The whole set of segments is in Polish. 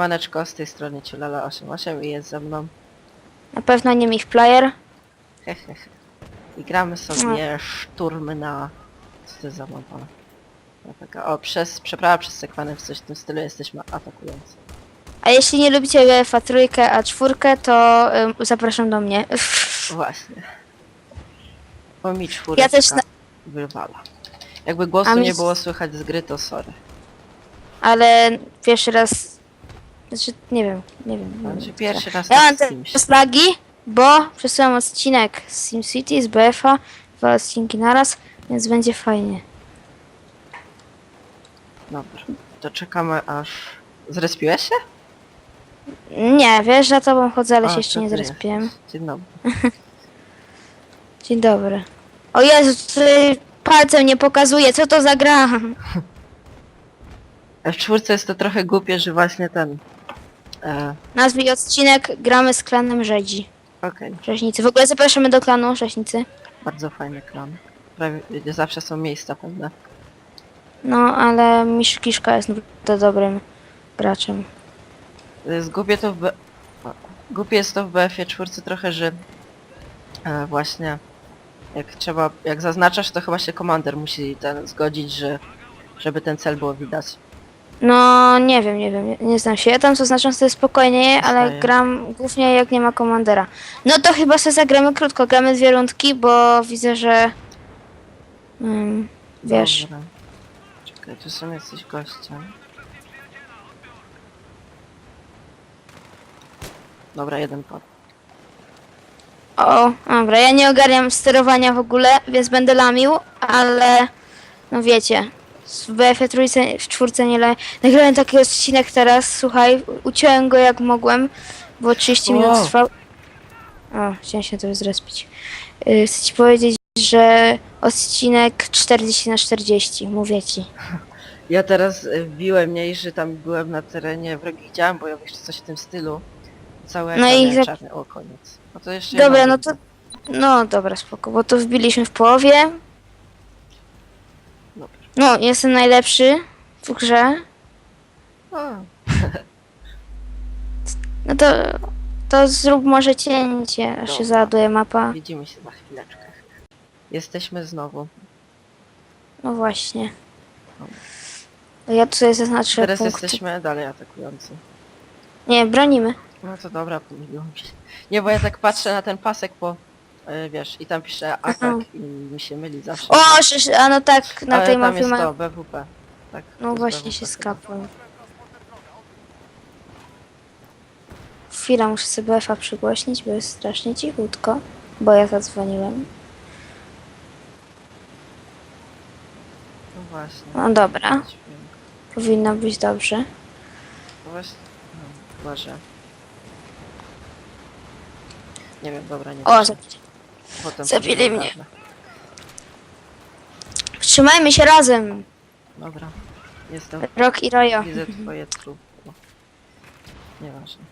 Siemaneczko, z tej strony Ciulala88 i jest ze mną. Na pewno nie mi player. Hehehe. I gramy sobie szturmy na... Co to jest za mapa? No taka- O, przez, przeprawa przez sekwanę w coś w tym stylu jesteśmy atakujący. A jeśli nie lubicie UEFA trójkę, a czwórkę, to ym, zapraszam do mnie. Właśnie. Bo mi czwórka Ja też na- wywala. Jakby głosu A mi nie było słychać z gry, to sorry. Ale pierwszy raz... Znaczy, nie wiem, nie wiem. nie Znaczy wiem. pierwszy raz Ja tak mam z te kimś. bo przesyłam odcinek z SimCity, z BF-a, dwa odcinki naraz, więc będzie fajnie. Dobra, to czekamy aż... Zrespiłeś się? Nie, wiesz, za tobą chodzę, ale A, się jeszcze to nie ty zrespiłem. Dzień dobry. Dzień dobry. O Jezu, tutaj palcem nie pokazuje, co to za gra? W czwórce jest to trochę głupie, że właśnie ten... E, Nazwij odcinek Gramy z klanem Rzedzi. Okej, Rzeźnicy. W ogóle zapraszamy do klanu Rzeźnicy. bardzo fajny klan. Prawie zawsze są miejsca pewne. No, ale Misz Kiszka jest naprawdę dobrym graczem. Jest głupie to w... B... o, Głupie jest to w BF-ie czwórce trochę, że e, właśnie jak trzeba, jak zaznaczasz, to chyba się komander musi ten zgodzić, że żeby ten cel było widać. No, nie wiem, nie wiem, nie, nie znam się. Ja tam zaznaczam sobie spokojnie, ale gram głównie jak nie ma komandera. No to chyba sobie zagramy krótko, gramy dwie rundki, bo widzę, że... Mm, wiesz, Dobra. Czekaj, tu są jacyś goście. Dobra, jeden pod. o, dobra, ja nie ogarniam sterowania w ogóle, więc będę lamił, ale no wiecie, w BF trójce, w czwórce nie le... Nagrałem taki odcinek teraz, słuchaj, uciąłem go jak mogłem, bo 30 minut Wow. trwał. O, chciałem się to zrespić. Yy, chcę ci powiedzieć, że odcinek 40 na 40, mówię ci. Ja teraz y, wbiłem mniej, że tam byłem na terenie wrogi widziałem, bo ja jeszcze coś w tym stylu. Całe No no i za- czarny, o koniec. No to jeszcze Dobra, no to... No dobra, spoko, bo to wbiliśmy w połowie. Dobra. No, jestem najlepszy w grze. O, No to, to zrób może cięcie, aż się Dobra. załaduje mapa. widzimy się za chwileczkę. Jesteśmy znowu. No właśnie. Ja tutaj zaznaczę Teraz punkty. jesteśmy dalej atakujący. Nie, bronimy. No to dobra, pomyliło mi się. Nie, bo ja tak patrzę na ten pasek po... y, wiesz, i tam pisze atak Aha. i mi się myli zawsze. O, a no tak, na Ale tej tam mapie jest ma... to, BWP. Tak, to No jest właśnie BWP się chyba. skapłem. Chwila, muszę sobie BF-a przygłośnić, bo jest strasznie cichutko, bo ja zadzwoniłem. No właśnie. No dobra, Dźwięk. powinno być dobrze. No właśnie. No. Nie wiem, dobra, nie O, wiem. Potem zabili mnie. Trzymajmy się razem! Dobra. Jestem... Rok i Rojo. Widzę twoje trupy. Nieważne.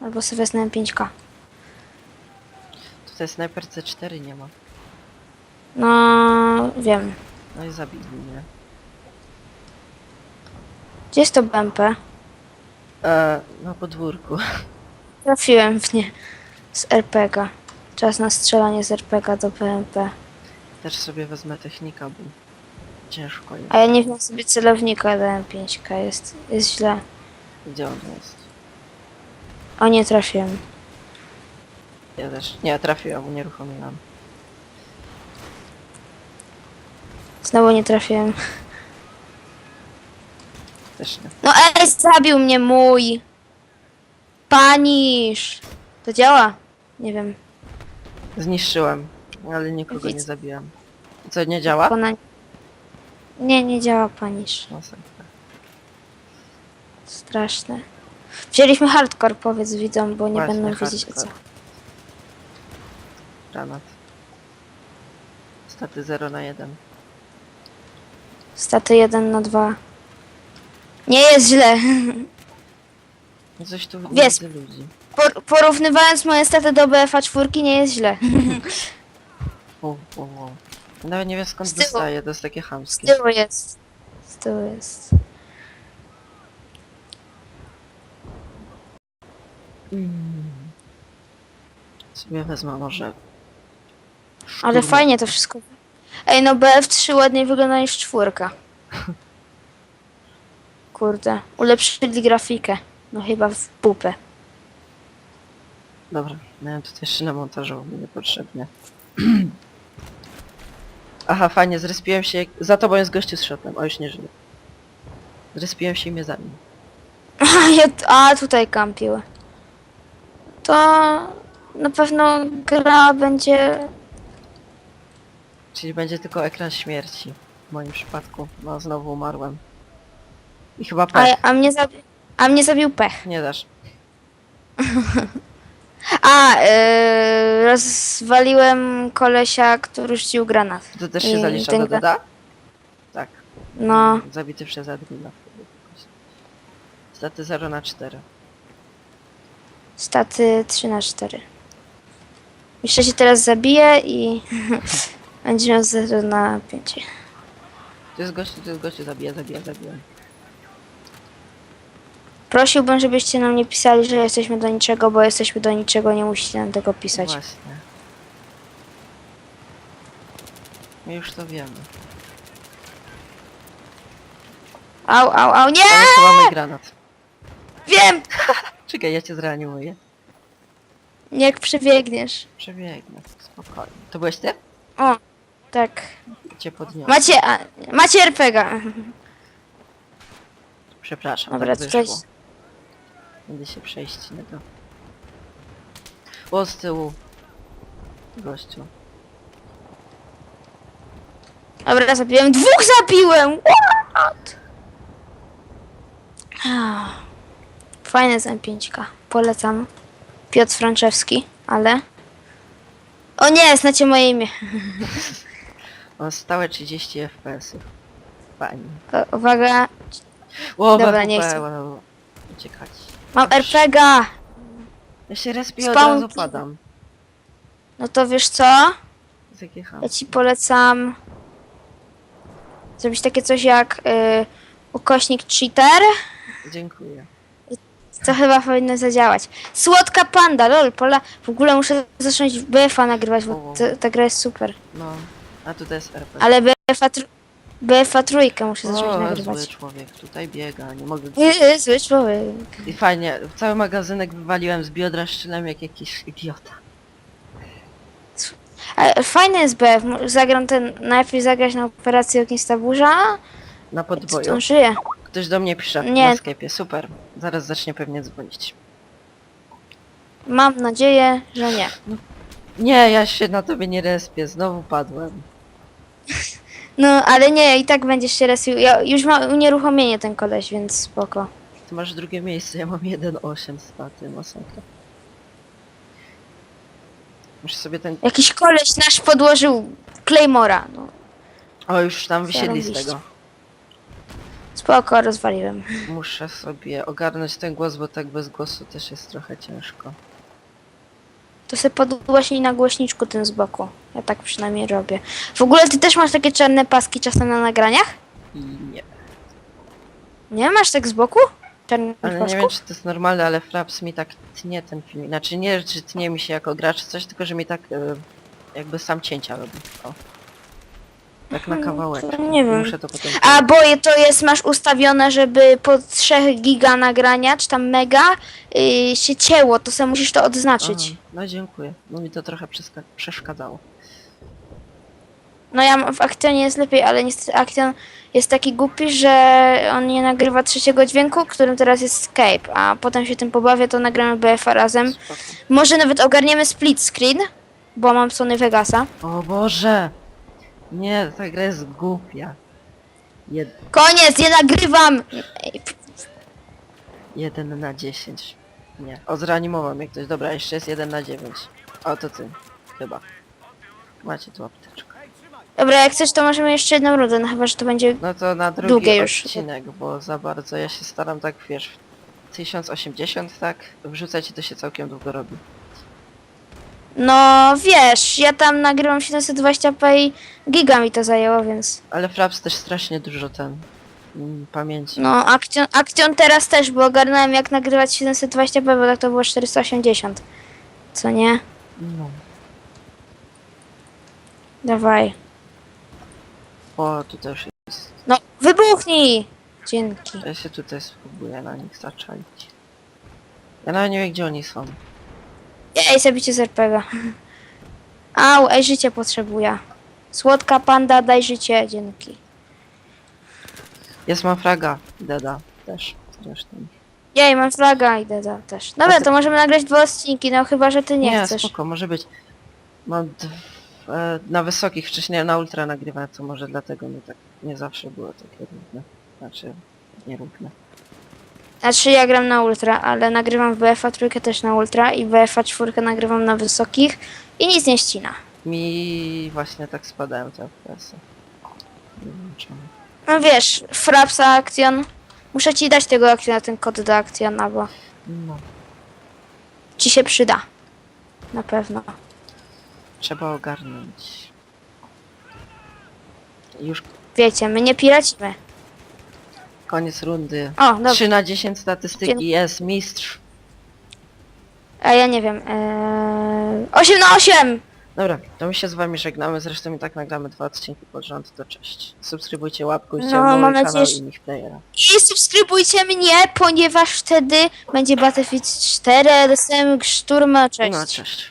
Albo sobie wezmę 5K. Tutaj Sniper C4 nie ma. No, wiem. No i zabili mnie. Gdzie jest to BMP? E, na podwórku. Trafiłem w nie z RPG. Czas na strzelanie z RPG do BMP. Też sobie wezmę technika, bo ciężko jest. A ja nie wiem sobie celownika dałem 5K. Jest, jest źle. Gdzie on jest? O, nie trafiłem. Ja też. Nie, trafiłem, unieruchomiłam. Znowu nie trafiłem. Też nie. No ej, zabił mnie mój! Panisz! To działa? Nie wiem. Zniszczyłem, ale nikogo nie Widzę. zabiłem. Co, nie działa? Ona... Nie, nie działa panisz. No sekta. Straszne. Wzięliśmy hardcore, powiedz widzom, bo nie Właśnie, będą wiedzieć o co. hardcore. Granat. Staty 0 na 1. Staty 1 na 2. Nie jest źle. Coś tu widzę ludzi. Por porównywając moje staty do BFA 4 nie jest źle. O, o, o. Nawet nie wiem skąd Z tyłu. dostaję, to jest takie Z chamskie. tyłu jest. z tyłu jest. Sobie wezmę może. Ale fajnie to wszystko. Ej, no BF3 ładniej wygląda niż czwórka. Kurde, ulepszyli grafikę. No chyba w pupę. Dobra, miałem tutaj jeszcze na montażu niepotrzebnie. Aha, fajnie, zrespiłem się. Za tobą jest gościu z shotem, a już nie żyje. Zrespiłem się i mnie zabił. A, ja, a tutaj kampiły. To na pewno gra będzie... Czyli będzie tylko ekran śmierci. W moim przypadku. No, znowu umarłem. I chyba A, pech. a, mnie, zabi... a mnie zabił pech. Nie dasz. A, yy, rozwaliłem kolesia, który rzucił granat. To też się I zalicza ten do gra- dada? Tak. No, Zabity przez admina. Staty 0 na 4. staty 3 na 4 Jeszcze się teraz zabije i będzie miał 0 na 5. To jest gościu, to jest gościu, zabija, zabija, zabija. Prosiłbym, żebyście nam nie pisali, że jesteśmy do niczego, bo jesteśmy do niczego, nie musicie nam tego pisać. Właśnie. My już to wiemy. Au, au, au, nie! Ale granat. Wiem! Czekaj, ja cię zreanimuję. Jak przebiegniesz. Przebiegnę, spokojnie. To byłeś ty? O, tak. Cię podniosłem. Macie, a, macie RPGa. Przepraszam, Dobra, tak wyszło. Będę się przejść na to. O, z tyłu. Gościu. Dobra, zabiłem. Dwóch zabiłem! What? Ah. Fajne z M5K. Polecam. Piotr Franczewski, ale... O nie, znacie moje imię. O, stałe 30 FPS-ów. Fajnie. O, uwaga, O, Dobra, nie chcę. Uciekać. Mam RPGa. Ja się respię, od Spawn razu padam. No to wiesz co? Ja ci polecam zrobić takie coś jak y, ukośnik cheater. Dziękuję. To chyba powinno zadziałać. Słodka panda, lol, pola. W ogóle muszę zacząć BF-a nagrywać, bo O. ta gra jest super. No. A tutaj jest RP. Ale BF-a, tr- BF-a trójkę muszę zacząć O, zły nagrywać. człowiek. Tutaj biega, nie mogę... Yy, Zły człowiek. I fajnie, cały magazynek wywaliłem z biodra szczylem jak jakiś idiota. Ale fajny jest BF. Mo- Zagram ten, najpierw zagrać na operację Ognista Burza, Na to podboju. on żyje. Ktoś do mnie pisze Nie. na Skype'ie, super. Zaraz zacznie pewnie dzwonić. Mam nadzieję, że nie. Nie, ja się na tobie nie respię, znowu padłem. No, ale nie, i tak będziesz się respił. Ja już ma unieruchomienie ten koleś, więc spoko. Ty masz drugie miejsce, ja mam 1,8 staty, masakra. Muszę sobie ten... Jakiś koleś nasz podłożył Claymora. No, O, już tam wysiedli z tego. spoko, rozwaliłem. Muszę sobie ogarnąć ten głos, bo tak bez głosu też jest trochę ciężko. To sobie podgłośnij na głośniczku tym z boku. Ja tak przynajmniej robię. W ogóle ty też masz takie czarne paski czasem na nagraniach? Nie. Nie? Masz tak z boku? Czarnych Ale nie wiem, czy to jest normalne, ale Fraps mi tak tnie ten film. Znaczy nie, czy tnie mi się jako gracz coś, tylko że mi tak e, jakby sam cięcia robi. O. Tak na kawałek. to nie wiem. Muszę to potem... A bo je- to jest, masz ustawione, żeby po 3 giga nagrania, czy tam mega, yy, się cięło, to sobie musisz to odznaczyć. Aha, no dziękuję, bo mi to trochę przeska- przeszkadzało. No ja mam- w Actionie jest lepiej, ale niestety Action jest taki głupi, że on nie nagrywa trzeciego dźwięku, którym teraz jest Skype, a potem się tym pobawię, to nagramy BF-a razem. Spoko. Może nawet ogarniemy split screen, bo mam Sony Vegasa. O Boże! Nie, ta gra jest głupia. Jed Koniec, nie nagrywam! Ej, p- jeden na 10. Nie. O, zreanimował mnie ktoś. Dobra, jeszcze jest jeden na 9. O, to ty. Chyba. Macie tu apteczkę. Dobra, jak chcesz, to możemy jeszcze jedną rundę, no chyba, że to będzie... No to na drugi Długie już. odcinek, bo za bardzo ja się staram tak, wiesz, 1080 tak, wrzucać i to się całkiem długo robi. No wiesz, ja tam nagrywam 720p i giga mi to zajęło, więc... Ale Fraps też strasznie dużo ten mm, pamięci. No, Action, Action teraz też, bo ogarnąłem jak nagrywać 720p, bo tak to było 480. Co nie? No. Dawaj. O, tutaj już jest. No, wybuchnij! Dzięki. Ja się tutaj spróbuję na nich zaczaić. Ja nawet nie wiem gdzie oni są. Ej, zabicie z RPG. Au, ej, życie potrzebuję. Słodka panda, daj życie, dzięki. Jest mam fraga. Deda też. Zresztą. Jej, mam flaga i deda też. Dobra, A ty- to możemy nagrać dwa odcinki, no chyba, że ty nie, chcesz. spoko, może być. Mam d- e, na wysokich wcześniej na ultra nagrywałem, to może dlatego mi tak nie zawsze było takie równe. Znaczy nierówne. Znaczy ja gram na ultra, ale nagrywam w BFA trójkę też na ultra i BFA czwórkę nagrywam na wysokich i nic nie ścina. Mi właśnie tak spadają te FPS-y. Nie wiem czemu. No wiesz, Frapsa Action. Muszę ci dać tego Actiona, ten kod do Actiona, bo No. ci się przyda. Na pewno. Trzeba ogarnąć. Już Wiecie, my nie piracimy. Koniec rundy. O, dobra. 3 na 10 statystyki Dzień- jest mistrz. A ja nie wiem. Eee... 8 na 8! Dobra, to my się z wami żegnamy, zresztą i tak nagramy dwa odcinki pod rząd, to cześć. Subskrybujcie, łapkujcie No, mam kanał nadzieję, że- Playera. I subskrybujcie mnie, ponieważ wtedy będzie Battlefield 4, dostajemy szturma, cześć. No, cześć.